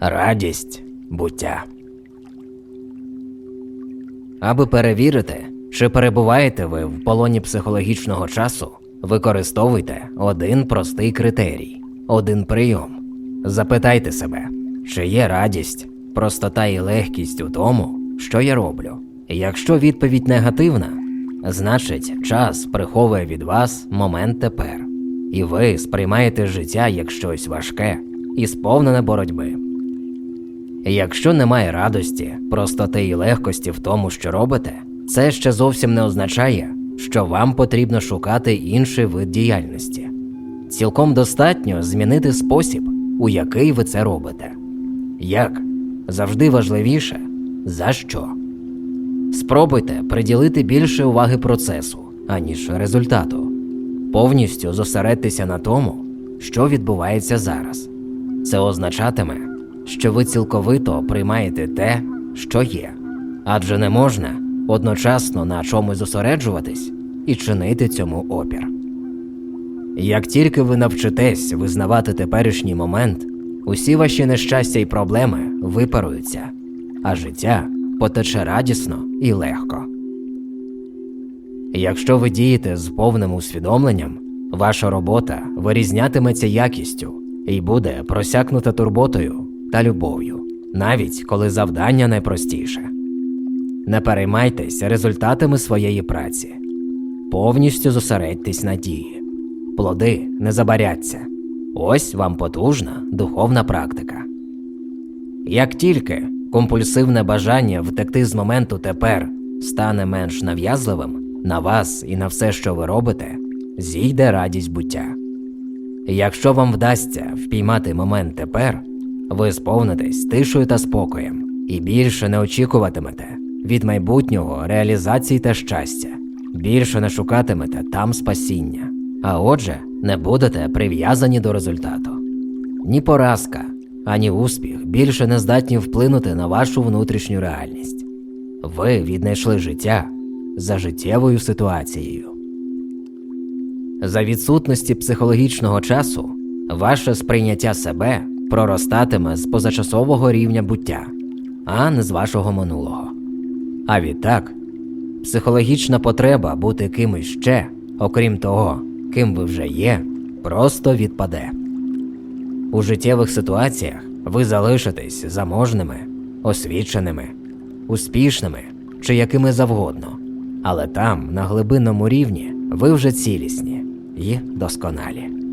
радість буття. Аби перевірити, чи перебуваєте ви в полоні психологічного часу, використовуйте один простий критерій, один прийом. Запитайте себе, чи є радість, простота і легкість у тому, що я роблю. Якщо відповідь негативна, значить час приховує від вас момент тепер, і ви сприймаєте життя як щось важке і сповнене боротьби. Якщо немає радості, простоти і легкості в тому, що робите, це ще зовсім не означає, що вам потрібно шукати інший вид діяльності. Цілком достатньо змінити спосіб, у який ви це робите. Як завжди важливіше, за що. Спробуйте приділити більше уваги процесу, аніж результату. Повністю зосередьтеся на тому, що відбувається зараз. Це означатиме, що ви цілковито приймаєте те, що є, адже не можна одночасно на чомусь зосереджуватись і чинити цьому опір. Як тільки ви навчитесь визнавати теперішній момент, усі ваші нещастя і проблеми випаруються, а життя потече радісно і легко. Якщо ви дієте з повним усвідомленням, ваша робота вирізнятиметься якістю і буде просякнута турботою та любов'ю, навіть коли завдання найпростіше. Не переймайтесь результатами своєї праці, повністю зосередьтесь на дії. Плоди не забаряться. Ось вам потужна духовна практика. Як тільки компульсивне бажання втекти з моменту тепер стане менш нав'язливим на вас і на все, що ви робите, зійде радість буття. Якщо вам вдасться впіймати момент тепер, ви сповнитесь тишою та спокоєм і більше не очікуватимете від майбутнього реалізації та щастя, більше не шукатимете там спасіння, а отже, не будете прив'язані до результату. Ні поразка, ані успіх більше не здатні вплинути на вашу внутрішню реальність. Ви віднайшли життя за життєвою ситуацією. За відсутності психологічного часу ваше сприйняття себе проростатиме з позачасового рівня буття, а не з вашого минулого. А відтак, психологічна потреба бути кимось ще, окрім того, ким ви вже є, просто відпаде. У життєвих ситуаціях ви залишитесь заможними, освіченими, успішними чи якими завгодно, але там, на глибинному рівні, ви вже цілісні і досконалі.